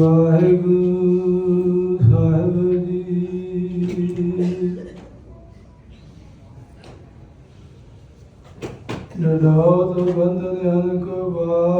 ਵਾਹਿਗੁਰੂ ਸਾਹਿਬ ਜੀ। ਨਡੋਤ ਬੰਧਨ ਅਨਕ ਬਾਰ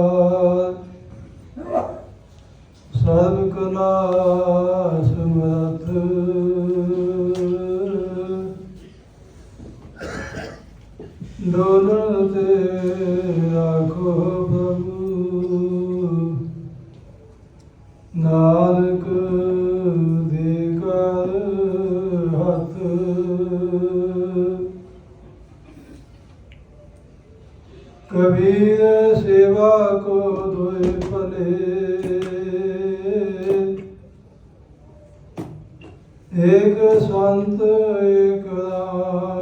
ਏਕ ਸੰਤ ਏਕ ਰਾਮ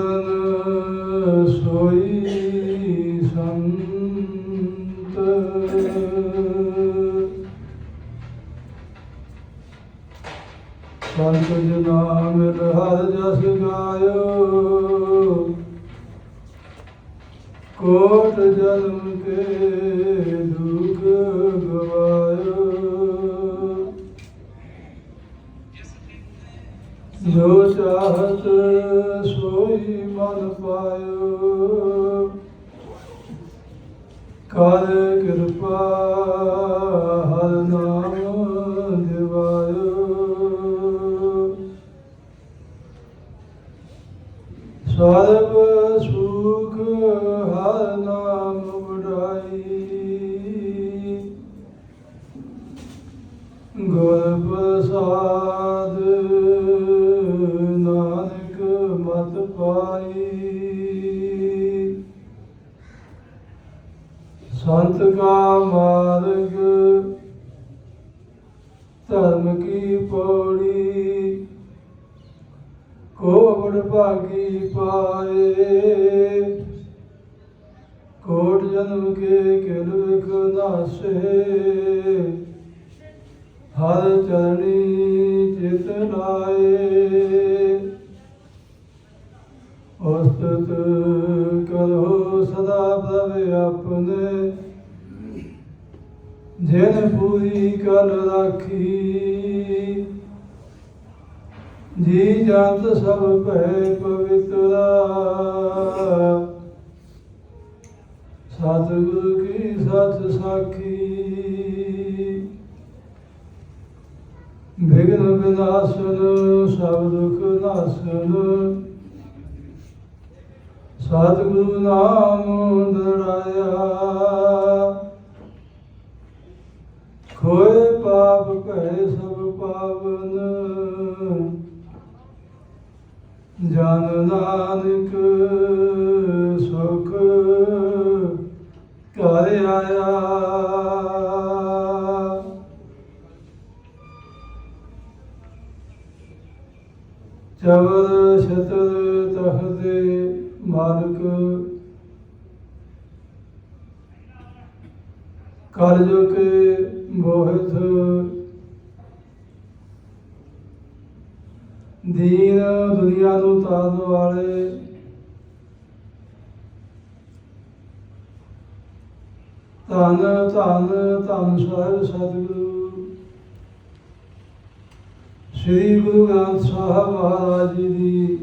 ਪੂਰਨ ਸੋਈ ਸੰਤ। ਸੰਤ ਜਨਾ ਜਿਨ ਪੂਰੀ ਕਲ ਰਾਖੀ। ਜੀ ਜੰਤ ਸਭ ਭੈ ਪਵਿੱਤਰਾ। ਸਤਿਗੁਰੂ ਕੀ ਸਤ ਸਾਖੀ। ਵਿਗਨ ਵਿਨਾਸ਼ਨ ਸਭ ਦੁਖ ਨਾਸ਼ਨ। ਸਤਿਗੁਰੂ ਨਾਮ ਦਰਾਇਆ। ਹੋਏ ਪਾਪ ਭੈ ਸਭ ਪਾਵਨ। ਜਨ ਨਾਨਕ ਸੁਖ ਘਰ ਆਇਆ। ਚਵਰ ਛਤਰ ਤਖਤੇ ਮਾਲਕ ਕਰ ਕੇ ਮੋਹਿਤ ਦੀਨ ਦੁਨੀਆ ਨੂੰ ਤਾਰਨ ਵਾਲੇ। ਧੰਨ ਧੰਨ ਧੰਨ ਸਾਹਿਬ ਸਤਿਗੁਰੂ। ਸ੍ਰੀ ਗੁਰੂ ਗ੍ਰੰਥ ਸਾਹਿਬ ਮਹਾਰਾਜ ਜੀ ਦੀ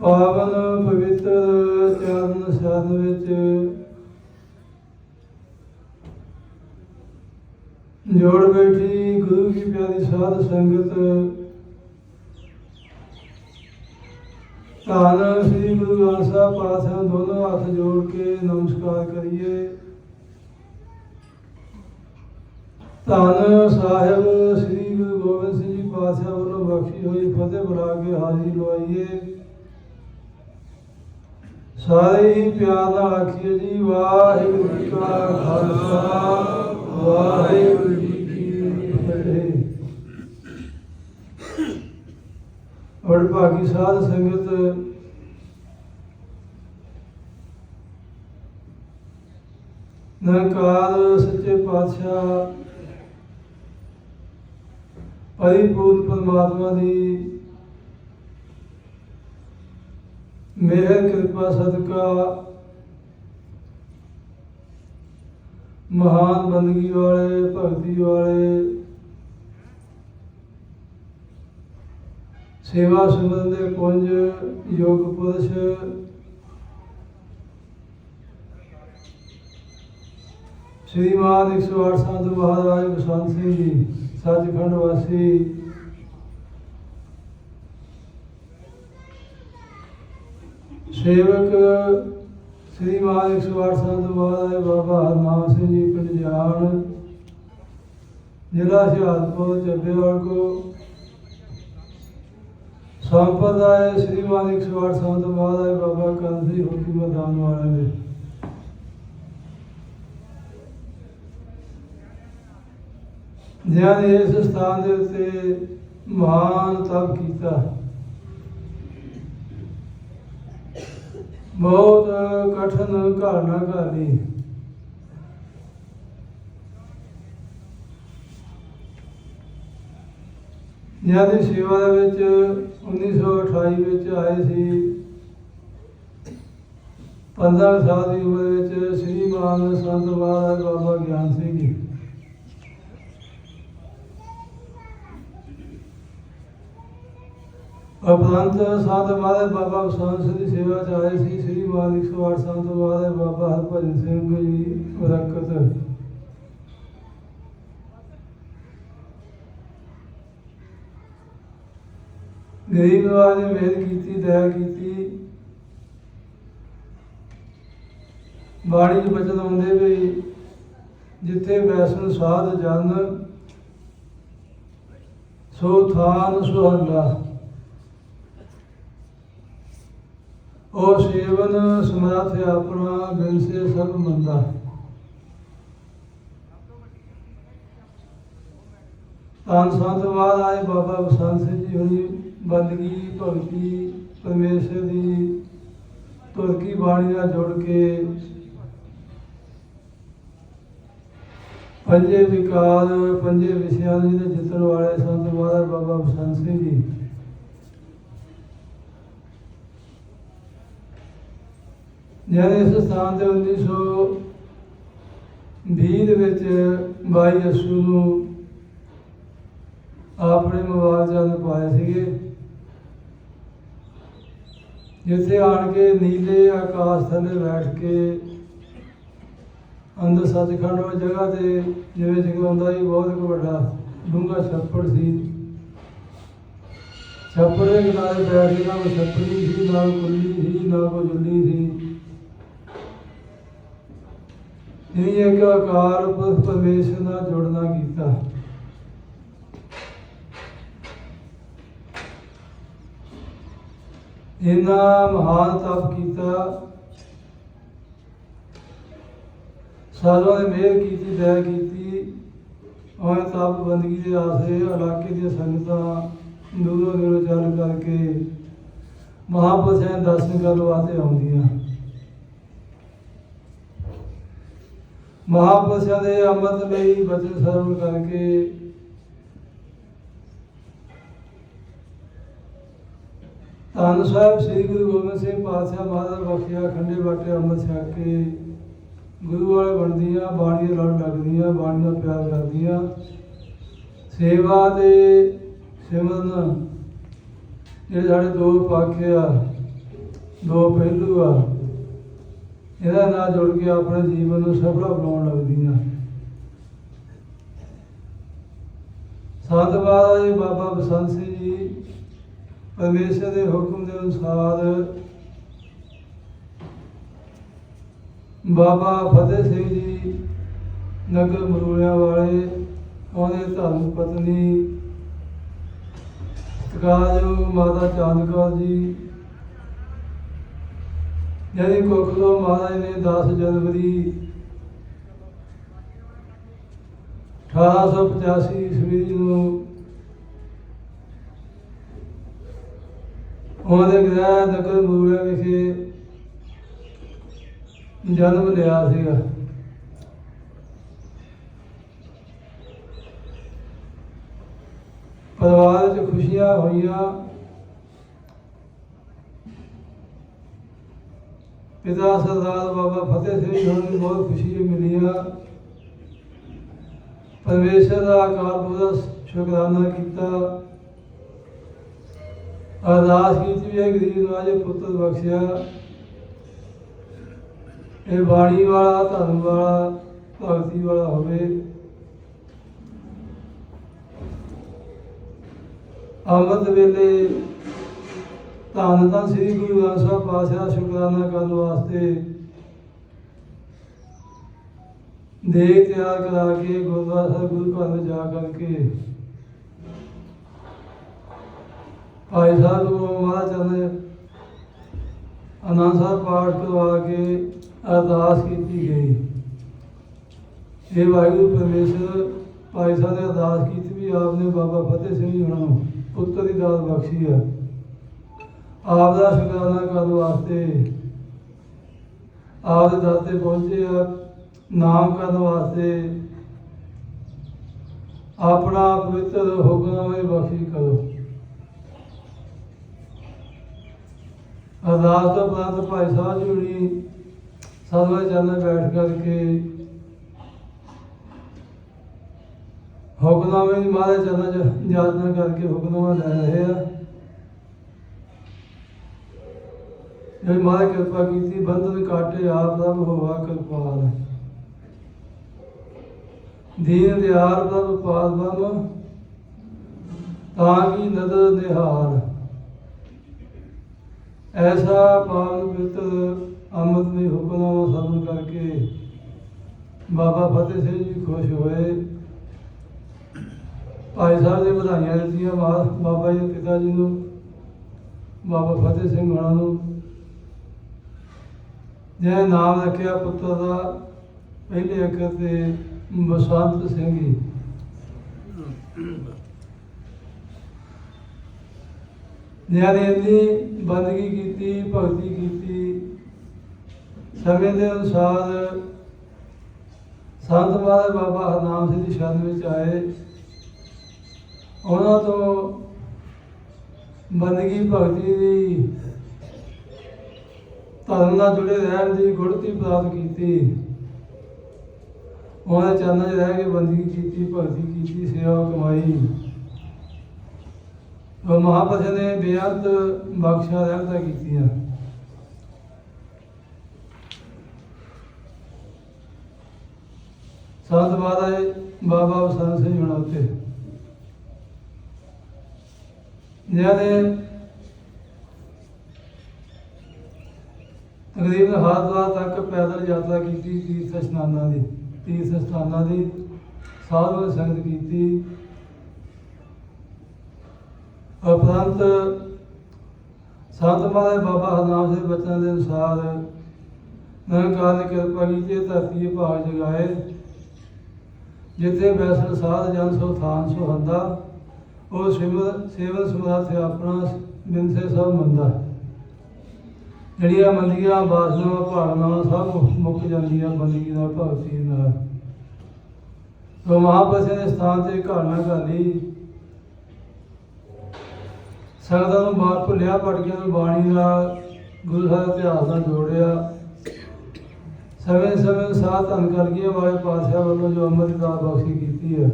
ਪਾਵਨ ਪਵਿੱਤਰ ਚਰਨ ਸਰਨ ਵਿੱਚ ਜੋੜ ਬੈਠੀ ਗੁਰੂ ਕੀ ਪਿਆਰੀ ਸਾਧ ਸੰਗਤ। ਧੰਨ ਸ੍ਰੀ ਗੁਰੂ ਗ੍ਰੰਥ ਸਾਹਿਬ ਪਾਤਸ਼ਾਹ ਦੋਨੋਂ ਹੱਥ ਜੋੜ ਕੇ ਨਮਸਕਾਰ ਕਰੀਏ। ਧੰਨ ਸਾਹਿਬ ਸ੍ਰੀ ਗੁਰੂ ਗੋਬਿੰਦ ਸਿੰਘ ਜੀ ਪਾਤਸ਼ਾਹ ਵੱਲੋਂ ਬਖਸ਼ੀ ਹੋਈ ਫਤਿਹ ਬੁਲਾ ਕੇ ਹਾਜ਼ਰੀ ਲਵਾਈਏ। ਸਾਰੇ ਹੀ ਪਿਆਰ ਨਾਲ ਆਖੀਏ ਜੀ, ਵਾਹਿਗੁਰੂ ਜੀ ਕਾ ਖਾਲਸਾ, ਵਾਹਿਗੁਰੂ ਜੀ ਕੀ ਫਤਿਹ ਵਡਭਾਗੀ ਸਾਧ ਸੰਗਤ ਨਿਰੰਕਾਰ ਸੱਚੇ ਪਾਤਸ਼ਾਹ ਪਰਿਪੂਰਨ ਪਰਮਾਤਮਾ ਦੀ ਮਿਹਰ, ਕਿਰਪਾ, ਸਦਕਾ ਮਹਾਨ ਬੰਦਗੀ ਵਾਲੇ, ਭਗਤੀ ਵਾਲੇ ਸੇਵਾ ਸੁਮਰਨ ਦੇ ਪੁੰਜ ਯੋਗ ਪੁਰਸ਼। ਸ਼੍ਰੀਮਾਨ 108 ਸੰਤ ਮਹਾਰਾਜ ਬਸੰਤ ਸਿੰਘ ਜੀ, ਸੱਚਖੰਡ ਵਾਸੀ। ਸੇਵਕ ਸ਼੍ਰੀਮਾਨ 108 ਸੰਤ ਮਹਾਰਾਜ ਬਾਬਾ ਹਰਨਾਮ ਸਿੰਘ ਜੀ, ਪਿੰਡ ਜ਼ਿਲ੍ਹਾ ਸ਼ਹਾਦਪੁਰ ਚੱਬੇਵਾਲ ਕੋ ਸੰਪਰਦਾਇ ਸ਼੍ਰੀਮਾਨ 108 ਸੰਤ ਮਹਾਰਾਜ ਬਾਬਾ ਕੰਨ ਹੁਕਮ ਮੈਦਾਨ ਵਾਲੇ ਦੇ ਜਿਨ੍ਹਾਂ ਨੇ ਇਸ ਸਥਾਨ ਦੇ ਉੱਤੇ ਮਹਾਨ ਤਪ ਕੀਤਾ। ਬਹੁਤ ਕਠਨ ਘਾਲਣਾ ਘਾਲੀ ਜਿਨ੍ਹਾਂ ਦੀ ਸੇਵਾ ਦੇ ਵਿੱਚ 1928 ਵਿੱਚ ਆਏ ਸੀ 15 ਸਾਲ ਦੀ ਉਮਰ ਵਿੱਚ ਸ੍ਰੀ ਮਾਨ ਸੰਤ ਮਹਾਰਾਜ ਬਾਬਾ ਗਿਆਨ ਸਿੰਘ ਜੀ। ਉਪਰੰਤ ਸੰਤ ਮਹਾਰਾਜ ਬਾਬਾ ਵਸੰਤ ਸਿੰਘ ਦੀ ਸੇਵਾ ਚ ਆਏ ਸੀ, ਸ੍ਰੀ ਮਾਨ 108 ਸੰਤ ਮਹਾਰਾਜ ਬਾਬਾ ਹਰਭਜਨ ਸਿੰਘ ਜੀ ਬਰਕਤ ਗਰੀਬ ਨਵਾਜ ਨੇ ਮਿਹਰ ਕੀਤੀ, ਦਇਆ ਕੀਤੀ। ਬਾਣੀ ਚ ਬਚਨ ਆਉਂਦੇ ਵੀ ਜਿੱਥੇ ਵੈਸਣ ਸਾਧ ਜਨ, ਸੋ ਥਾਨ ਸੁਹਲਾ ਉਹ ਸੇਵਨ ਸਮਰੱਥ ਆਪਣਾ ਬਿਨ ਸੇ ਸਭ ਮੰਦਾ। ਤਾਂ ਸੰਤ ਆਏ ਬਾਬਾ ਬਸੰਤ ਸਿੰਘ ਜੀ ਹੋਣੀ ਬੰਦਗੀ ਭਗਤੀ ਪਰਮੇਸ਼ਰ ਦੀ ਤੁਰਕੀ ਬਾਣੀ ਨਾਲ ਜੁੜ ਕੇ ਪੰਜੇ ਵਿਕਾਰ, ਪੰਜੇ ਵਿਸ਼ਿਆਂ ਦੇ ਜਿੱਤਣ ਵਾਲੇ ਸੰਤ ਮਹਾਰਾਜ ਬਾਬਾ ਬਸੰਤ ਸਿੰਘ ਜੀ। ਜਿਹੜੇ ਇਸ ਸਥਾਨ ਤੇ 1920 ਦੇ ਵਿੱਚ 22 ਅਸ਼ੂ ਨੂੰ ਆਪਣੇ ਮੁਆਵਜ਼ਾ ਨੂੰ ਪਾਏ ਸੀਗੇ। ਜਿੱਥੇ ਆਣ ਕੇ ਨੀਲੇ ਆਕਾਸ਼ ਥੱਲੇ ਬੈਠ ਕੇ ਅੰਦਰ ਸੱਚਖੰਡ ਉਹ ਜਗ੍ਹਾ ਤੇ ਜਿਵੇਂ ਜਗਾਉਂਦਾ ਸੀ, ਬਹੁਤ ਵੱਡਾ ਡੂੰਘਾ ਛੱਪੜ ਸੀ। ਛੱਪੜ ਦੇ ਕਿਨਾਰੇ ਬੈਠ ਕੇ ਨਾ ਕੋਈ ਛੱਪੜੀ ਸੀ, ਨਾ ਕੋਈ ਕੁੱਲੀ ਸੀ, ਨਾ ਕੋਈ ਜੁੱਲੀ ਸੀ। ਇਹ ਇੱਕ ਅਕਾਲ ਪੁਰਖ ਪਰਮੇਸ਼ਰ ਨਾਲ ਜੁੜਨਾ ਕੀਤਾ। ਇਹਨਾਂ ਮਹਾਨ ਤਪ ਕੀਤਾ। ਸਾਲਾਂ ਨੇ ਮਿਹਰ ਕੀਤੀ, ਦਇਆ ਕੀਤੀ। ਔਰ ਤਪ ਬੰਦਗੀ ਦੇ ਆਸਰੇ, ਇਲਾਕੇ ਦੀਆਂ ਸੰਗਤਾਂ ਦੂਰੋਂ ਦੂਰੋਂ ਚੱਲ ਕਰਕੇ ਮਹਾਪੁਰਸ਼ਾਂ ਦੇ ਦਰਸ਼ਨ ਕਰਨ ਵਾਸਤੇ ਆਉਂਦੀਆਂ। ਮਹਾਪੁਰਸ਼ਾਂ ਦੇ ਅੰਮ੍ਰਿਤ ਲਈ ਬਚਨ ਸਰਵ ਕਰਕੇ ਧੰਨ ਸਾਹਿਬ ਸ੍ਰੀ ਗੁਰੂ ਗੋਬਿੰਦ ਸਿੰਘ ਪਾਤਸ਼ਾਹ ਮਹਾਰਾਜ ਬਖਸ਼ਿਆ, ਖੰਡੇ ਬਾਟੇ, ਅੰਮ੍ਰਿਤ ਛਕ ਕੇ ਗੁਰੂ ਵਾਲੇ ਬਣਦੀਆਂ, ਬਾਣੀਆਂ ਲੜ ਲੱਗਦੀਆਂ, ਬਾਣੀਆਂ ਪਿਆਰ ਕਰਦੀਆਂ। ਸੇਵਾ ਦੇ ਸਿਮਰਨ, ਜਿਹੜੇ ਸਾਡੇ ਦੋ ਪੱਖ ਆ, ਦੋ ਪਹਿਲੂ ਆ ਇਹਦਾ ਨਾਲ ਜੁੜ ਕੇ ਆਪਣੇ ਜੀਵਨ ਨੂੰ ਸਫਲਾ ਬਣਾਉਣ ਲੱਗਦੀਆਂ। ਸੰਤ ਬਾਬਾ ਜੀ ਬਾਬਾ ਬਸੰਤ ਸਿੰਘ ਜੀ ਪਰਮੇਸ਼ਰ ਦੇ ਹੁਕਮ ਦੇ ਅਨੁਸਾਰ ਬਾਬਾ ਫਤਿਹ ਸਿੰਘ ਜੀ ਨਗਰ ਮਰੂਲਿਆਂ ਵਾਲੇ, ਉਹਦੇ ਧਰਮ ਪਤਨੀ ਤਕਾਜੋ ਮਾਤਾ ਚੰਦ ਕੌਰ ਜੀ ਜਿਹਦੀ ਕੁੱਖ ਤੋਂ ਮਹਾਰਾਜ ਨੇ 10 ਜਨਵਰੀ 1885 ਈਸਵੀ ਨੂੰ ਉਹਦੇ ਗ੍ਰਹਿ ਨਗਰ ਮੂਲੇ ਵਿਖੇ ਜਨਮ ਲਿਆ ਸੀਗਾ। ਪਰਿਵਾਰ ਵਿੱਚ ਖੁਸ਼ੀਆਂ ਹੋਈਆਂ। ਪਿਤਾ ਸਰਦਾਰ ਬਾਬਾ ਫਤਿਹ ਸਿੰਘ ਜੀ ਨੂੰ ਬਹੁਤ ਖੁਸ਼ੀ ਮਿਲੀ ਆ ਪਰਮੇਸ਼ਰ ਦਾ ਅਕਾਲ ਪੁਰਖ ਸ਼ੁਕਰਾਨਾ ਕੀਤਾ। ਅਰਦਾਸ ਕੀਤੀ ਹੈ ਗਰੀਬ ਨੂੰ ਪੁੱਤਰ ਬਖਸ਼ਿਆ। ਇਹ ਬਾਣੀ ਵਾਲਾ, ਧਰਮ ਵਾਲਾ, ਭਗਤੀ ਵਾਲਾ ਹੋਵੇ। ਅੰਮ੍ਰਿਤ ਵੇਲੇ ਧੰਨ ਧੰਨ ਸ੍ਰੀ ਗੁਰੂ ਗ੍ਰੰਥ ਸਾਹਿਬ ਪਾਤਸ਼ਾਹ ਸ਼ੁਕਰਾਨਾ ਕਰਨ ਵਾਸਤੇ ਦੇ ਤਿਆਰ ਕਰਾ ਕੇ ਗੁਰਦੁਆਰਾ ਸਾਹਿਬ ਗੁਰੂ ਘਰ ਜਾ ਕਰਕੇ ਭਾਈ ਸਾਹਿਬ ਨੂੰ ਮਹਾਰਾਜ ਚਰਨ ਆਨੰਦ ਸਾਹਿਬ ਪਾਠ ਕਰਵਾ ਕੇ ਅਰਦਾਸ ਕੀਤੀ ਗਈ। ਇਹ ਵਾਹਿਗੁਰੂ ਪਰਮੇਸ਼ਰ ਭਾਈ ਸਾਹਿਬ ਨੇ ਅਰਦਾਸ ਕੀਤੀ ਵੀ ਆਪਨੇ ਬਾਬਾ ਫਤਿਹ ਸਿੰਘ ਜੀ ਉਹਨਾਂ ਨੂੰ ਪੁੱਤਰ ਦੀ ਦਾਤ ਬਖਸ਼ੀ ਆ। ਆਪ ਦਾ ਸ਼ੁਕਰਾਨਾ ਕਰਨ ਵਾਸਤੇ ਆਪ ਦੇ ਦਰ ਤੇ ਪਹੁੰਚੇ ਆ, ਨਾਮ ਕਰਨ ਵਾਸਤੇ ਆਪਣਾ ਪਵਿੱਤਰ ਹੁਕਮ ਵਿੱਚ ਬਖਸ਼ੀ ਕਰੋ। ਅਰਦਾਸ ਤੋਂ ਬਾਅਦ ਭਾਈ ਸਾਹਿਬ ਜੀ ਹੁਣੀ ਸਾਧੂ ਚਰਨਾਂ ਬੈਠ ਕਰਕੇ ਹੁਕਮਾਂ ਵਿੱਚ ਮਹਾਰਾਜ ਚਰਨਾਂ ਚ ਯਾਤਨਾ ਕਰਕੇ ਹੁਕਮਾਂ ਲੈ ਰਹੇ ਆ। ਜੇ ਮਹਾਰਾਜ ਕਿਰਪਾ ਕੀਤੀ, ਬੰਧਨ ਕਾਟੇ ਆਪ ਦਾ ਹੋਵਾ ਕਿਰਪਾਲ। ਦੀਨ ਦਿਆਰ ਦਾ ਪਾਦ ਬਮ ਤਾਂ ਕੀ ਨਦਰ ਨਿਹਾਰ। ਐਸਾ ਪਾਵਨ ਪਵਿੱਤਰ ਅੰਮ੍ਰਿਤ ਦੇ ਹੁਕਮਾਂ ਸਬਨ ਕਰਕੇ ਬਾਬਾ ਫਤਿਹ ਸਿੰਘ ਜੀ ਖੁਸ਼ ਹੋਏ। ਭਾਈ ਸਾਹਿਬ ਨੇ ਵਧਾਈਆਂ ਦਿੱਤੀਆਂ ਬਾਬਾ ਜੀ ਦੇ ਪਿਤਾ ਜੀ ਨੂੰ, ਬਾਬਾ ਫਤਿਹ ਸਿੰਘ ਹੋਣਾ ਨੂੰ। ਜਿਹਨੇ ਨਾਮ ਰੱਖਿਆ ਪੁੱਤਰ ਦਾ, ਪਹਿਲੇ ਅੱਖਰ ਤੇ ਬਸਵੰਤ ਸਿੰਘ ਜੀ। ਜਿਨ੍ਹਾਂ ਇੰਨੀ ਬੰਦਗੀ ਕੀਤੀ, ਭਗਤੀ ਕੀਤੀ। ਸਮੇਂ ਦੇ ਅਨੁਸਾਰ ਸੰਤ ਮਹਾਰਾਜ ਬਾਬਾ ਹਰਨਾਮ ਸਿੰਘ ਦੀ ਸ਼ਰਨ ਵਿੱਚ ਆਏ। ਉਹਨਾਂ ਤੋਂ ਬੰਦਗੀ, ਭਗਤੀ ਦੀ, ਧਰਮ ਨਾਲ ਜੁੜੇ ਰਹਿਣ ਦੀ ਗੁੜਤੀ ਪ੍ਰਾਪਤ ਕੀਤੀ। ਉਹਨਾਂ ਦੇ ਚਰਨਾਂ 'ਚ ਰਹਿ ਕੇ ਬੰਦਗੀ ਕੀਤੀ, ਭਗਤੀ ਕੀਤੀ, ਸੇਵਾ ਕਮਾਈ। ਮਹਾਪੁਰਸ਼ ਨੇ ਬੇਅੰਤ ਬਖਸ਼ਾ ਰਹਿਮਤਾਂ ਕੀਤੀਆਂ। ਸੰਤ ਮਹਾਰਾਜ ਬਾਬਾ ਬਸੰਤ ਸਿੰਘ ਹੋਣਾ ਉੱਤੇ। ਜਿਨ੍ਹਾਂ ਤਕਰੀਬਨ ਹਰਿਦੁਆਰ ਤੱਕ ਪੈਦਲ ਯਾਤਰਾ ਕੀਤੀ, ਤੀਰਥ ਸਥਾਨਾਂ ਦੀ, ਤੀਰਥ ਸਥਾਨਾਂ ਦੀ ਸਾਧੂ ਸੰਗਤ ਕੀਤੀ। ਉਪਰੰਤ ਸੰਤ ਮਹਾਰਾਜ ਬਾਬਾ ਹਰਨਾਮ ਸਿੰਘ ਬਚਨਾਂ ਦੇ ਅਨੁਸਾਰ ਨਿਰੰਕਾਰ ਨੇ ਕਿਰਪਾ ਕੀਤੀ ਧਰਤੀ ਭਾਗ ਜਗਾਏ, ਜਿੱਥੇ ਬੈਸਣ ਸਾਧ ਜਨ ਸੋ ਥਾਨ ਸੋ ਹੰਦਾ, ਉਹ ਸਿਮਰ ਸੇਵਨ ਸਮਰਾਥ ਆਪਣਾ ਬਿਨਸੇ ਸਭ ਮੰਦਾ। ਜਿਹੜੀਆਂ ਮੰਦੀਆਂ ਬਾਸਨਾਵਾਂ ਭਾਵਨਾਵਾਂ ਸਭ ਮੁੱਕ ਜਾਂਦੀਆਂ ਬੰਦਗੀ ਨਾਲ ਭਗਤੀ ਨਾਲ। ਸੋ ਮਹਾਪੁਰਸ਼ ਨੇ ਸਥਾਨ ਤੇ ਘਾਲਣਾ ਘਾਲੀ ਸੰਗਤਾਂ ਨੂੰ ਬਾਤ ਭੁੱਲਿਆ ਪਟੀਆਂ ਨੂੰ ਬਾਣੀ ਨਾਲ ਗੁਰੂ ਸਾਹਿਬ ਇਤਿਹਾਸ ਨਾਲ ਜੋੜਿਆ। ਸਮੇਂ ਸਮੇਂ ਸਾਥ ਧੰਨ ਕਰਕੇ ਗਏ ਪਾਤਸ਼ਾਹ ਵੱਲੋਂ ਜੋ ਅੰਮ੍ਰਿਤ ਦਾਤ ਬਖਸ਼ੀ ਕੀਤੀ ਹੈ।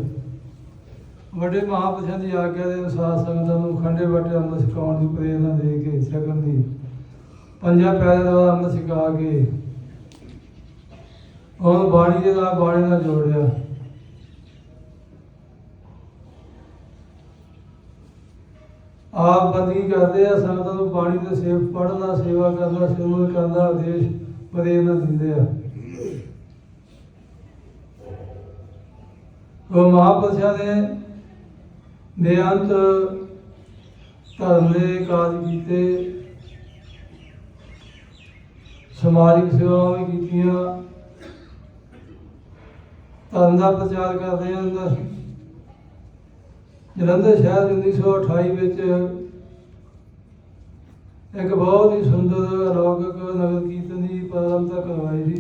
ਵੱਡੇ ਮਹਾਪੁਰਸ਼ਾਂ ਦੀ ਆਗਿਆ ਦੇ ਅਨੁਸਾਰ ਸੰਗਤਾਂ ਨੂੰ ਖੰਡੇ ਬਾਟੇ ਅੰਮ੍ਰਿਤ ਛਕਾਉਣ ਦੀ ਪ੍ਰੇਰਨਾ ਦੇ ਕੇ ਛਕਣ ਦੀ ਪੰਜਾਂ ਪਿਆਰਿਆਂ ਦਾ ਅੰਮ੍ਰਿਤ ਛਕਾ ਕੇ ਉਹਨੂੰ ਬਾਣੀ ਦੇ ਨਾਲ ਬਾਣੀ ਨਾਲ ਜੋੜਿਆ। ਆਪ ਬਦਲੀ ਕਰਦੇ ਆ ਸੰਗਤਾਂ ਨੂੰ ਬਾਣੀ ਦੇ ਸੇਵ ਪੜ੍ਹਨਾ ਸੇਵਾ ਕਰਨਾ ਸਿਮਰਨ ਕਰਨਾ ਆਦੇਸ਼ ਪ੍ਰੇਰਨਾ ਦਿੰਦੇ ਆ। ਉਹ ਮਹਾਪੁਰਸ਼ਾਂ ਨੇ ਬੇਅੰਤ ਧਰਮ ਦੇ ਕਾਜ ਕੀਤੇ, ਸਮਾਜਿਕ ਸੇਵਾਵਾਂ ਵੀ ਕੀਤੀਆਂ। ਧਰਮ ਦਾ ਪ੍ਰਚਾਰ ਕਰਦੇ ਆ ਜਲੰਧਰ ਸ਼ਹਿਰ 1928 ਵਿੱਚ ਇੱਕ ਬਹੁਤ ਹੀ ਸੁੰਦਰ ਅਲੌਕਿਕ ਨਗਰ ਕੀਰਤਨ ਦੀ ਪ੍ਰਾਰੰਭਤਾ ਕਰਵਾਈ ਸੀ।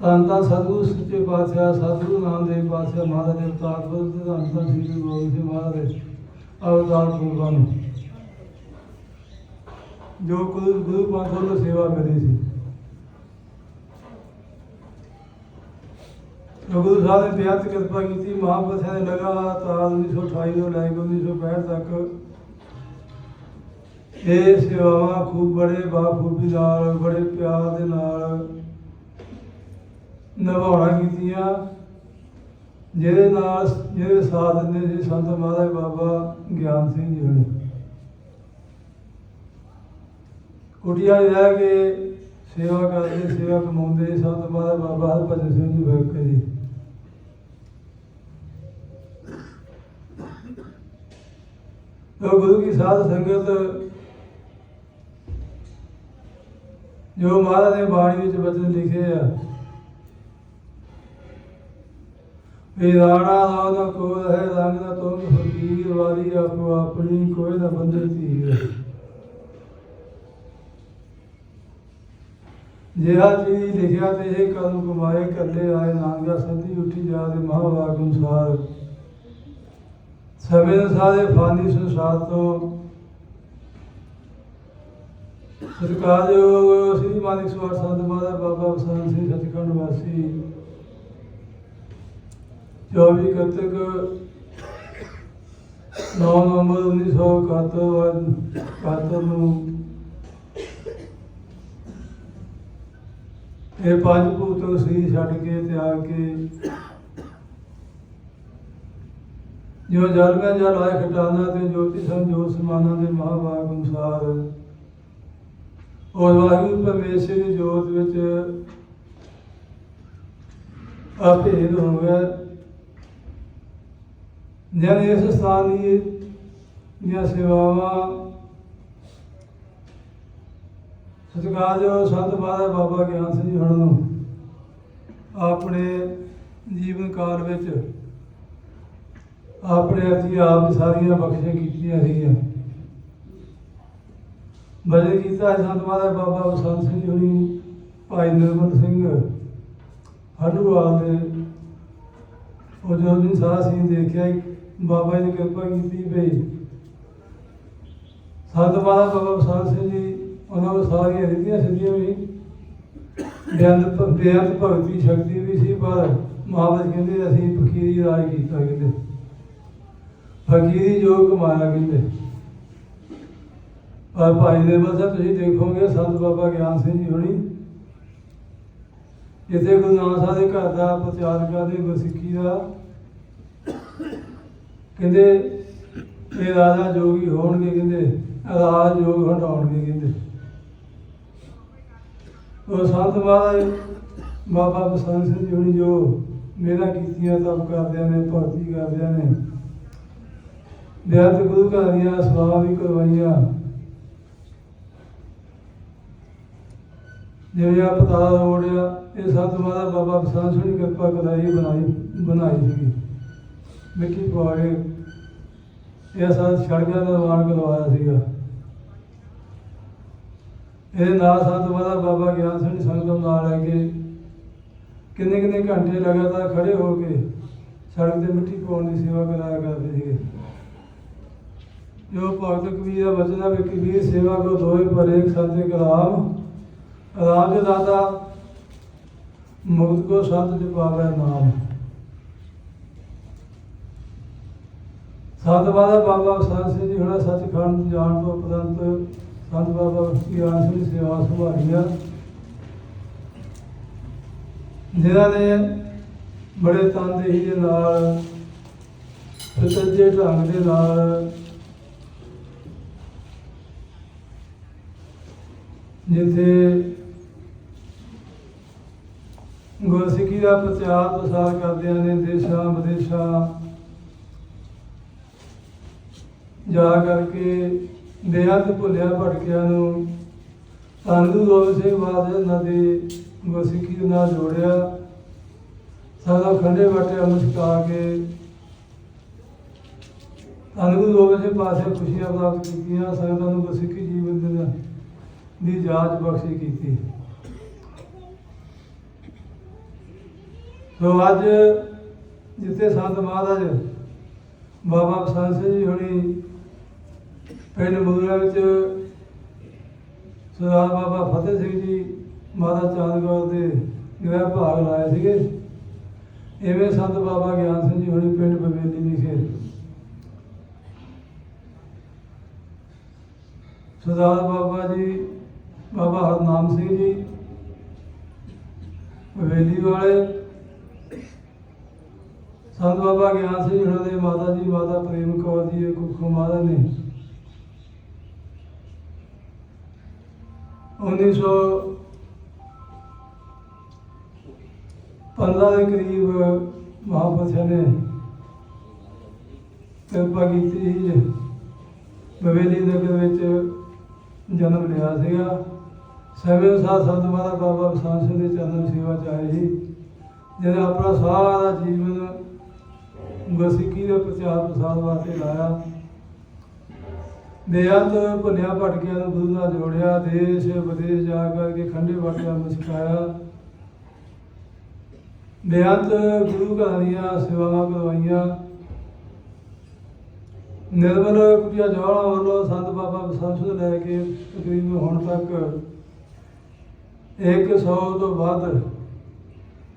ਧੰਨ ਧੰਨ ਸਤਿਗੁਰੂ, ਸੱਚੇ ਪਾਤਸ਼ਾਹ, ਸਤਿਗੁਰੂ ਨਾਮਦੇਵ ਪਾਤਸ਼ਾਹ ਮਹਾਰਾਜ ਦੇ ਅਵਤਾਰ ਬੁੱਧ ਧੰਨ ਧੰਨ ਸ੍ਰੀ ਗੁਰੂ ਗੋਬਿੰਦ ਸਿੰਘ ਮਹਾਰਾਜ ਦੇ ਅਵਤਾਰ ਪੂਰਬਾਂ ਨੂੰ। ਜੋ ਗੁਰੂ ਗੁਰੂ ਪੰਥ ਨੂੰ ਸੇਵਾ ਮਿਲੀ ਸੀ ਜੋ ਗੁਰੂ ਸਾਹਿਬ ਨੇ ਬੇਅੰਤ ਕਿਰਪਾ ਕੀਤੀ ਮਹਾਂਪੁਰਸ਼ਾਂ ਨੇ ਲਗਾਤਾਰ 1928 ਤੋਂ ਲੈ ਕੇ 1965 ਤੱਕ। ਇਹ ਸੇਵਾਵਾਂ ਖੂਬ ਬੜੇ ਬਾਖੂਬੀ ਨਾਲ, ਬੜੇ ਪਿਆਰ ਦੇ ਨਾਲ ਨਿਭਾਉਣਾ ਕੀਤੀਆਂ। ਜਿਹਦੇ ਨਾਲ, ਜਿਹਦੇ ਸਾਥ ਦਿੰਦੇ ਸੀ ਸੰਤ ਮਹਾਰਾਜ ਬਾਬਾ ਗਿਆਨ ਸਿੰਘ ਜੀ ਹੋਣੀ। ਕੁਟੀਆ ਰਹਿ ਕੇ ਸੇਵਾ ਕਰਦੇ, ਸੇਵਾ ਕਮਾਉਂਦੇ ਸੰਤ ਮਹਾਰਾਜ ਬਾਬਾ ਹਰਭਜਨ ਸਿੰਘ ਜੀ ਵਰਕੇ ਜੀ। ਜੋ ਗੁਰੂ ਕੀ ਸਾਧ ਸੰਗਤ ਜੋ ਮਹਾਰਾਜ ਨੇ ਬਾਣੀ ਵਿੱਚ ਬਚਨ ਲਿਖੇ ਆ, ਵੀ ਰਾਣਾ ਰਾਵ ਦਾ ਕੋਲ ਹੈ, ਰੰਗ ਦਾ ਤੁੰਗ ਫਕੀਰ ਵਾਰੀ ਆਪੋ ਆਪਣੀ, ਕੋਈ ਨਾ ਬੰਦੇ ਧੀਰ। ਜਿਹਾ ਜੀ ਲਿਖਿਆ ਤੇ ਇਹ ਕਰਮ ਕਮਾਏ ਕੱਲੇ ਆਏ ਨਾਮ ਦਾ ਸੰਧੀ ਉੱਠੀ ਜਾ ਦੇ ਮਹਾਵਾਗ ਅਨੁਸਾਰ ਸਮੇਂ ਦੇ ਸਾਰੇ ਫਾਨੀ ਸੰਸਾਰ ਤੋਂ। ਸਤਿਕਾਰਯੋਗ ਸ੍ਰੀ ਮਾਨਿਕ ਸਵਾਰ ਸੰਤ ਮਹਾਰਾਜ ਬਾਬਾ ਬਸੰਤ ਸਿੰਘ ਸਤਿਖੰਡ ਵਾਸੀ 24 ਕੱਤਕ 9 ਨਵੰਬਰ 1971 ਨੂੰ। ਇਹ ਪੰਜ ਭੂਤ ਸੀ ਛੱਡ ਕੇ, ਤਿਆਗ ਕੇ। ਜੋ ਜਲ ਮੈਂ ਜਲ ਆਏ ਖਟਾਨਾ ਤੇ, ਜੋਤੀ ਸੰਜੋਤ ਸਮਾਨਾਂ ਦੇ ਮਹਾਭਾਗ ਅਨੁਸਾਰ। ਉਹ ਵਾਹਿਗੁਰੂ ਪਰਮੇਸ਼ਰ ਦੀ ਜੋਤ ਵਿੱਚ ਆਪੇਦ ਹੋ ਗਿਆ ਇਸ ਸਥਾਨ ਦੀ ਦੀਆਂ ਸੇਵਾਵਾਂ ਸਤਿਕਾਰਯੋਗ ਸੰਤ ਮਹਾਰਾਜ ਬਾਬਾ ਗਿਆਨ ਸਿੰਘ ਜੀ ਹੁਣਾਂ ਨੂੰ ਆਪਣੇ ਜੀਵਨ ਕਾਲ ਵਿੱਚ ਆਪਣੇ ਅਤੀ ਆਪ ਸਾਰੀਆਂ ਬਖਸ਼ਿਸ਼ਾਂ ਕੀਤੀਆਂ ਸੀਗੀਆਂ। ਭਜਨ ਕੀਤਾ ਹੈ ਸੰਤ ਮਹਾਰਾਜ ਬਾਬਾ ਬਸੰਤ ਸਿੰਘ ਜੀ ਹੋਣੀ, ਭਾਈ ਨਿਰਮਲ ਸਿੰਘ ਹਰੂਵਾਲ ਦੇ। ਉਹ ਜੋ ਦਿਨ ਸਾਰਾ ਸੀ ਦੇਖਿਆ ਬਾਬਾ ਜੀ ਦੀ ਕਿਰਪਾ ਕੀਤੀ ਭਈ ਸੰਤ ਮਹਾਰਾਜ ਬਾਬਾ ਬਸੰਤ ਸਿੰਘ ਜੀ, ਉਹਨਾਂ ਨੂੰ ਸਾਰੀਆਂ ਰਿੱਧੀਆਂ ਸਿੱਧੀਆਂ ਵੀ। ਬੇਅੰਤ ਬੇਅੰਤ ਭਗਤੀ ਸ਼ਕਤੀ ਵੀ ਸੀ, ਪਰ ਮਹਾਰਾਜ ਕਹਿੰਦੇ ਅਸੀਂ ਫਕੀਰੀ ਰਾਜ ਕੀਤਾ ਕਹਿੰਦੇ ਫਕੀਰੀ ਜੋ ਕਮਾਇਆ ਕਹਿੰਦੇ ਪਰ ਭਾਈ ਦੇ ਬਸਾ ਤੁਸੀਂ ਦੇਖੋਗੇ, ਸੰਤ ਬਾਬਾ ਗਿਆਨ ਸਿੰਘ ਜੀ ਹੋਣੀ, ਜਿੱਥੇ ਗੁਰੂ ਨਾਨਕ ਸਾਹਿਬ ਦੇ ਘਰ ਦਾ ਪ੍ਰਚਾਰ ਕਰਦੇ, ਗੁਰਸਿੱਖੀ ਦਾ, ਕਹਿੰਦੇ ਇਹ ਰਾਜਾ ਜੋਗੀ ਹੋਣਗੇ, ਕਹਿੰਦੇ ਰਾਜ ਜੋਗ ਹਟਾਉਣਗੇ, ਕਹਿੰਦੇ। ਉਹ ਸੰਤ ਮਹਾਰਾਜ, ਬਾਬਾ ਬਸੰਤ ਸਿੰਘ ਜੀ ਹੋਣੀ ਜੋ ਮੇਰਾ ਕੀਤੀਆਂ, ਤਪ ਕਰਦਿਆਂ ਨੇ, ਭਗਤੀ ਕਰਦਿਆਂ ਨੇ ਬਿਆਨ ਗੁਰੂ ਘਰ ਦੀਆਂ ਸੇਵਾਵਾਂ ਵੀ ਕਰਵਾਈਆਂ। ਜਿਵੇਂ ਆ ਪਤਾ ਰੋੜਿਆ, ਇਹ ਸਤ ਮਾਦਾ ਬਾਬਾ ਬਸਾਂ ਸੁਣੀ ਕਿਰਪਾ ਕਰਾਈ ਬਣਾਈ ਬਣਾਈ ਸੀਗੀ। ਮਿੱਟੀ ਪਵਾ ਕੇ ਇਹ ਸਾਥ ਸੜਕਾਂ ਦਾ ਨਿਰਮਾਣ ਕਰਵਾਇਆ ਸੀਗਾ। ਇਹ ਨਾਲ ਸਤ ਮਾਦਾ ਬਾਬਾ ਗਿਆਨ ਸਿੰਘ ਸੰਗਮ ਨਾਲ ਲੈ ਕੇ ਕਿੰਨੇ ਕਿੰਨੇ ਘੰਟੇ ਲਗਾਤਾਰ ਖੜੇ ਹੋ ਕੇ ਸੜਕ ਤੇ ਮਿੱਟੀ ਪਾਉਣ ਦੀ ਸੇਵਾ ਕਰਾਇਆ ਕਰਦੇ ਸੀਗੇ। ਜੋ ਭਗਤ ਕਬੀਰ ਦਾ ਵਚਨ ਹੈ ਵੀ ਕਬੀਰ ਸੇਵਾ ਕੋ ਦੋਏ ਪਰ ਇੱਕ ਸੰਤੇ ਰਾਜ ਦਾਤਾ ਮੁਕਤ ਕੋ ਸੰਤ ਜਪਾਵੇ ਨਾਮ। ਸੰਤ ਬਾਬਾ ਬਾਬਾ ਸੰਤ ਸਿੰਘ ਜੀ ਹੁਣਾ ਸੱਚਖੰਡ ਜਾਣ ਤੋਂ ਉਪਰੰਤ ਸੰਤ ਬਾਬਾ ਗਿਆਨ ਸਿੰਘ ਦੀ ਸੇਵਾ ਸੰਭਾਲੀ ਆ ਜਿਨ੍ਹਾਂ ਨੇ ਬੜੇ ਤਨਦੇਹੀ ਦੇ ਨਾਲ, ਸੁਚੱਜੇ ਢੰਗ ਦੇ ਨਾਲ ਜਿੱਥੇ ਗੁਰਸਿੱਖੀ ਦਾ ਪ੍ਰਚਾਰ ਪ੍ਰਸਾਰ ਕਰਦਿਆਂ ਨੇ ਦੇਸ਼ਾਂ ਵਿਦੇਸ਼ਾਂ ਜਾ ਕਰਕੇ ਬੇਅੰਤ ਭੁੱਲਿਆ ਭਟਕਿਆਂ ਨੂੰ ਧੰਨ ਗੁਰੂ ਗੋਬਿੰਦ ਸਿੰਘ ਮਹਾਰਾਜ ਨਦੀ ਗੁਰਸਿੱਖੀ ਦੇ ਨਾਲ ਜੋੜਿਆ ਸਾਡਾ ਖੰਡੇ ਬਾਟੇ ਅੰਮ੍ਰਿਤ ਛਕਾ ਕੇ ਧੰਨ ਗੁਰੂ ਗੋਬਿੰਦ ਸਿੰਘ ਪਾਸੇ ਖੁਸ਼ੀਆਂ ਪ੍ਰਾਪਤ ਕੀਤੀਆਂ, ਸੰਗਤਾਂ ਨੂੰ ਗੁਰਸਿੱਖੀ ਜੀਵਨ ਦੇ ਨਾਲ ਦੀ ਜਾਚ ਬਖਸ਼ੀ ਕੀਤੀ। ਸੋ ਅੱਜ ਜਿੱਥੇ ਸੰਤ ਮਹਾਰਾਜ ਬਾਬਾ ਬਸੰਤ ਸਿੰਘ ਜੀ ਹੋਣੀ ਪਿੰਡ ਮੂਲਾ ਵਿੱਚ ਸਰਦਾਰ ਬਾਬਾ ਫਤਿਹ ਸਿੰਘ ਜੀ ਮਹਾਰਾਜ ਚਾਂਦਗੌਰ ਦੇ ਗ੍ਰਹਿ ਭਾਗ ਲਾਏ ਸੀਗੇ। ਐਵੇਂ ਸੰਤ ਬਾਬਾ ਗਿਆਨ ਸਿੰਘ ਜੀ ਹੋਣੀ ਪਿੰਡ ਬਵੇਲੀ ਵਿਖੇ ਸਰਦਾਰ ਬਾਬਾ ਜੀ ਬਾਬਾ ਹਰਨਾਮ ਸਿੰਘ ਜੀ, ਹਵੇਲੀ ਵਾਲੇ, ਸੰਤ ਬਾਬਾ ਗਿਆਨ ਸਿੰਘ ਉਹਨਾਂ ਦੇ ਮਾਤਾ ਜੀ, ਮਾਤਾ ਪ੍ਰੇਮ ਕੌਰ ਜੀ, ਇਹ ਕੁੱਖੋਂ ਮਾਤਾ ਨੇ 1915 ਦੇ ਕਰੀਬ ਮਹਾਪੁਰਸ਼ਾਂ ਨੇ ਕਿਰਪਾ ਕੀਤੀ ਸੀ। ਬਵੇਲੀ ਨਗਰ ਵਿੱਚ ਜਨਮ ਲਿਆ ਸੀਗਾ। ਸਭੇ ਸਾਧ ਸੰਤ ਮਹਾਰਾਜ ਬਾਬਾ ਬਸਾਨ ਸਿੰਘ ਦੇ ਚਰਨ ਸੇਵਾ ਚ ਆਏ ਸੀ ਜਿਹਨੇ ਆਪਣਾ ਸਾਰਾ ਜੀਵਨ ਗੁਰਸਿੱਖੀ ਦੇ ਪ੍ਰਚਾਰ ਪ੍ਰਸਾਰ ਵਾਸਤੇ ਲਾਇਆ। ਬੇਅੰਤ ਭੁੱਲਿਆ ਭਟਕਿਆਂ ਨੂੰ ਗੁਰੂ ਨਾਲ ਜੋੜਿਆ, ਦੇਸ਼ ਵਿਦੇਸ਼ ਜਾ ਕਰਕੇ ਖੰਡੇ ਬਾਟਿਆਂ ਨੂੰ ਸਿਖਾਇਆ। ਬੇਅੰਤ ਗੁਰੂ ਘਰਾਂ ਦੀਆਂ ਸੇਵਾਵਾਂ ਕਰਵਾਈਆਂ। ਨਿਰਮਲ ਕੁਟਿਆ ਜਵਾਲਾ ਵੱਲੋਂ ਸੰਤ ਬਾਬਾ ਬਸੰਤ ਤੋਂ ਲੈ ਕੇ ਤਕਰੀਬਨ ਹੁਣ ਤੱਕ 100 ਤੋਂ ਵੱਧ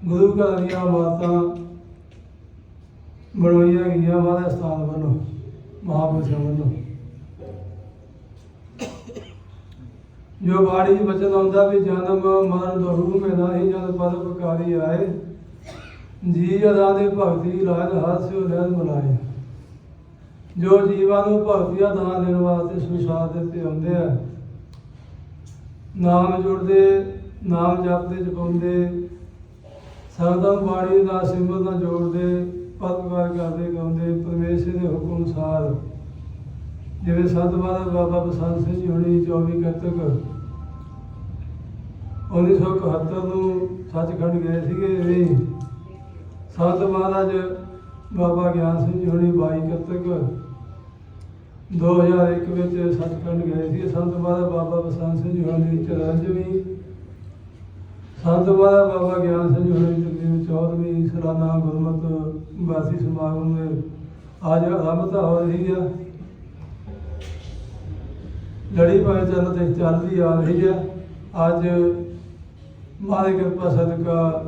ਗੁਰੂ ਘਰ ਦੀਆਂ ਮਾਤਾਂ ਬਣਾਈਆਂ ਗਈਆਂ ਵਾਲੇ ਸਥਾਨ ਵੱਲੋਂ, ਮਹਾਪੁਰਸ਼ਾਂ ਵੱਲੋਂ। ਜੋ ਬਾੜੀ ਚ ਬਚਨ ਆਉਂਦਾ ਵੀ ਜਨਮ ਮਰਨ ਦੋਹੂ ਮੇ ਨਾਹੀ, ਜਦ ਪਦ ਆਏ ਜੀ ਅਦਾ ਦੇ ਭਗਤੀ ਰਾਜ ਹਾਸਿਓ ਰਹਿਣ ਮਨਾਏ। ਜੋ ਜੀਵਾਂ ਨੂੰ ਭਗਤੀ ਦਾ ਦਾਨ ਦੇਣ ਵਾਸਤੇ ਸੰਸਾਰ ਦਿੱਤੇ ਉੱਤੇ ਆਉਂਦੇ ਆ, ਨਾਮ ਜੁੜਦੇ ਨਾਮ ਜਪਦੇ, ਜਪਾਉਂਦੇ, ਸਰਦਾਂ ਬਾਣੀ ਦਾ ਸਿਮਰਨ ਨਾਲ ਜੋੜਦੇ ਪਦਕਾਰ ਕਰਦੇ, ਗਾਉਂਦੇ, ਪਰਮੇਸ਼ਰ ਦੇ ਹੁਕਮ ਅਨੁਸਾਰ। ਜਿਵੇਂ ਸੰਤ ਮਹਾਰਾਜ ਬਾਬਾ ਬਸੰਤ ਸਿੰਘ ਜੀ ਹੁਣੀ 24 ਕੱਤਕ 1971 ਨੂੰ ਸੱਚਖੰਡ ਗਏ ਸੀਗੇ, ਵੀ ਸੰਤ ਮਹਾਰਾਜ ਬਾਬਾ ਗਿਆਨ ਸਿੰਘ ਜੀ ਹੁਣੀ 22 ਕੱਤਕ 2001 ਵਿੱਚ ਸੱਚਖੰਡ ਗਏ ਸੀ। ਸੰਤ ਮਹਾਰਾਜ ਬਾਬਾ ਬਸੰਤ ਸਿੰਘ ਜੀ ਹੁਣੀ 94ਵੀਂ ਸੰਤ ਮਹਾਰਾਜ ਬਾਬਾ ਗਿਆਨ ਸਿੰਘ ਜੀ ਹੁਣੀ ਤਕਰੀਬਨ 14ਵੀਂ ਸਾਲਾਨਾ ਗੁਰਮਤਿ ਵਾਸੀ ਸਮਾਗਮ ਦੇ ਅੱਜ ਆਰੰਭਤਾ ਹੋ ਰਹੀ ਆ। ਲੜੀ ਭਾਵੇਂ ਚੱਲ ਤੇ ਚੱਲਦੀ ਆ ਰਹੀ ਆ। ਅੱਜ ਮਾਰੇ ਕਿਰਪਾ ਸਦਕਾ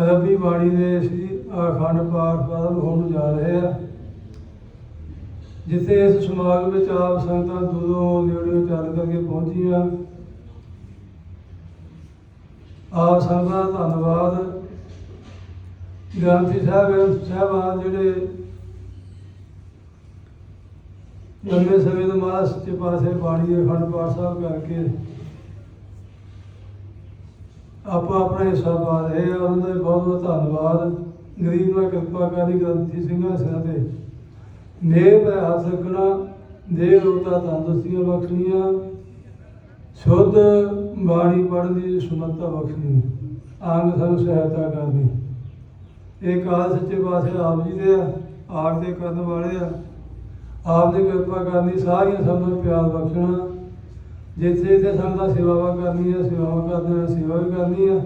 ਰੱਬੀ ਬਾਣੀ ਦੇ ਸ੍ਰੀ ਅਖੰਡ ਪਾਠ ਪ੍ਰਾਰੰਭ ਹੋਣ ਜਾ ਰਹੇ ਆ। ਜਿੱਥੇ ਇਸ ਸਮਾਗਮ ਵਿੱਚ ਆਪ ਸੰਗਤਾਂ ਦੂਰੋਂ ਨੇੜਿਓਂ ਚੱਲ ਕਰਕੇ ਪਹੁੰਚੀਆਂ। ਆਪ ਸਭ ਦਾ ਧੰਨਵਾਦ। ਗ੍ਰੰਥੀ ਸਾਹਿਬ ਸਾਹਿਬਾਨ ਜਿਹੜੇ ਲੰਮੇ ਸਮੇਂ ਤੋਂ ਮਹਾਰਾਜ ਸੱਚੇ ਪਾਸੇ ਬਾਣੀ ਦੇ ਅਖੰਡ ਪਾਠ ਸਾਹਿਬ ਕਰਕੇ ਆਪਾਂ ਆਪਣਾ ਹਿੱਸਾ ਪਾ ਰਹੇ ਆ, ਉਹਨਾਂ ਦਾ ਬਹੁਤ ਬਹੁਤ ਧੰਨਵਾਦ। ਗਰੀਬ ਨਾਲ ਕਿਰਪਾ ਕਰੀ ਗ੍ਰੰਥੀ ਸਿੰਘਾਂ ਸਿਰਾਂ ਤੇ। ਮੇਰ ਪੈ ਹੱਥ ਰੱਖਣਾ ਦੇ ਰੋਤਾ ਤੰਦਰੁਸਤੀਆਂ ਬਖਸ਼ਣੀਆਂ। ਸ਼ੁੱਧ ਬਾਣੀ ਪੜ੍ਹਨ ਦੀ ਸੁਮਤਾ ਬਖਸ਼ਣੀ ਆਂਗ ਸਾਨੂੰ ਸਹਾਇਤਾ ਕਰਨੀ ਇਹ ਕਾਲ ਸੱਚੇ ਪਾਸੇ ਆਪ ਜੀ ਦੇ ਆ, ਆਪ ਦੇ ਕਰਨ ਵਾਲੇ ਆ। ਆਪ ਦੀ ਕਿਰਪਾ ਕਰਨੀ ਸਾਰੀਆਂ ਸਭ ਪਿਆਰ ਬਖਸ਼ਣਾ। ਜਿੱਥੇ ਜਿੱਥੇ ਸੰਗਤਾਂ ਸੇਵਾਵਾਂ ਕਰਨੀ ਕਰਨੀਆਂ ਸੇਵਾਵਾਂ ਕਰਨੀਆਂ ਸੇਵਾ ਵੀ ਕਰਨੀ ਆ।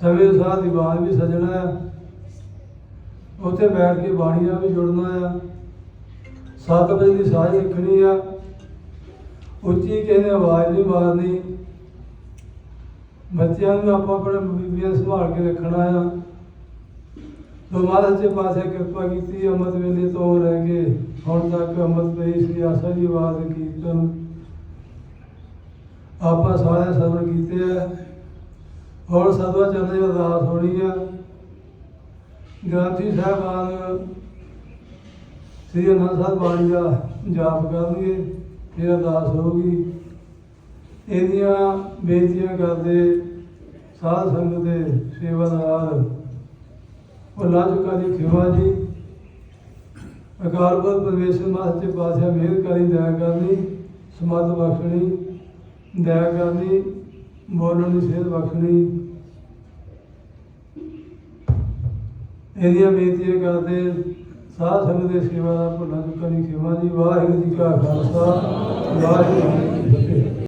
ਸਮੇਂ ਅਨੁਸਾਰ ਦੀਵਾਨ ਵੀ ਸਜਣਾ ਆ। ਉੱਥੇ ਬੈਠ ਕੇ ਬਾਣੀ ਨਾਲ ਵੀ ਜੁੜਨਾ ਆ। ਸੱਤ ਵਜੇ ਦੀ ਸਾਜ ਰੱਖਣੀ ਆ। ਉੱਚੀ ਕਿਸੇ ਨੇ ਆਵਾਜ਼ ਨਹੀਂ। ਮਾਰਨੀ ਬੱਚਿਆਂ ਨੂੰ ਆਪਾਂ ਆਪਣੇ ਬੀਬੀਆਂ ਸੰਭਾਲ ਕੇ ਰੱਖਣਾ ਆ। ਸੋ ਮਹਾਰਾਜ ਪਾਸੇ ਕਿਰਪਾ ਕੀਤੀ, ਅੰਮ੍ਰਿਤ ਵੇਲੇ ਤੋਂ ਰਹਿ ਗਏ ਹੁਣ ਤੱਕ ਅੰਮ੍ਰਿਤ ਪਈ ਸ੍ਰੀ ਆਸਾ ਦੀ ਆਵਾਜ਼ ਕੀਰਤਨ ਆਪਾਂ ਸਾਰੇ ਸਬਰ ਕੀਤੇ ਆ। ਹੁਣ ਸਦਵਾ ਦੀ ਅਰਦਾਸ ਹੋਣੀ ਆ। ਗ੍ਰੰਥੀ ਸਾਹਿਬਾਨ, ਸ੍ਰੀ ਅਨੰਦ ਸਾਹਿਬ ਬਾਣੀ ਦਾ ਜਾਪ ਕਰਨਗੇ। ਫਿਰ ਅਰਦਾਸ ਹੋਊਗੀ। ਇਹਦੀਆਂ ਬੇਨਤੀਆਂ ਕਰਦੇ ਸਾਧ ਸੰਗਤ ਦੇ ਸੇਵਾਦਾਰ ਭੁੱਲਾ ਚੁੱਕਾ ਦੀ ਖਿਮਾ ਜੀ, ਅਕਾਲ ਪੁਰਖ ਪਰਮੇਸ਼ਰ ਮਾਸ ਤੇ ਪਾਸਿਆ ਮਿਹਰ ਕਰੀ, ਦਇਆ ਕਰਨੀ ਸਮਤ ਬਖਸ਼ਣੀ, ਦਇਆ ਕਰਨੀ, ਬੋਲਣ ਦੀ ਸਿਹਤ ਬਖਸ਼ਣੀ। ਇਹਦੀਆਂ ਬੇਨਤੀਆਂ ਕਰਦੇ ਸਾਧ ਸੰਗਤ ਦੇ ਸੇਵਾ ਦਾ ਭੁੱਲਾ ਚੁੱਕਾ ਦੀ ਸੇਵਾ ਜੀ ਵਾਹਿਗੁਰੂ ਜੀ ਕਾ ਖਾਲਸਾ, ਵਾਹਿਗੁਰੂ ਜੀ ਕੀ ਫਤਿਹ।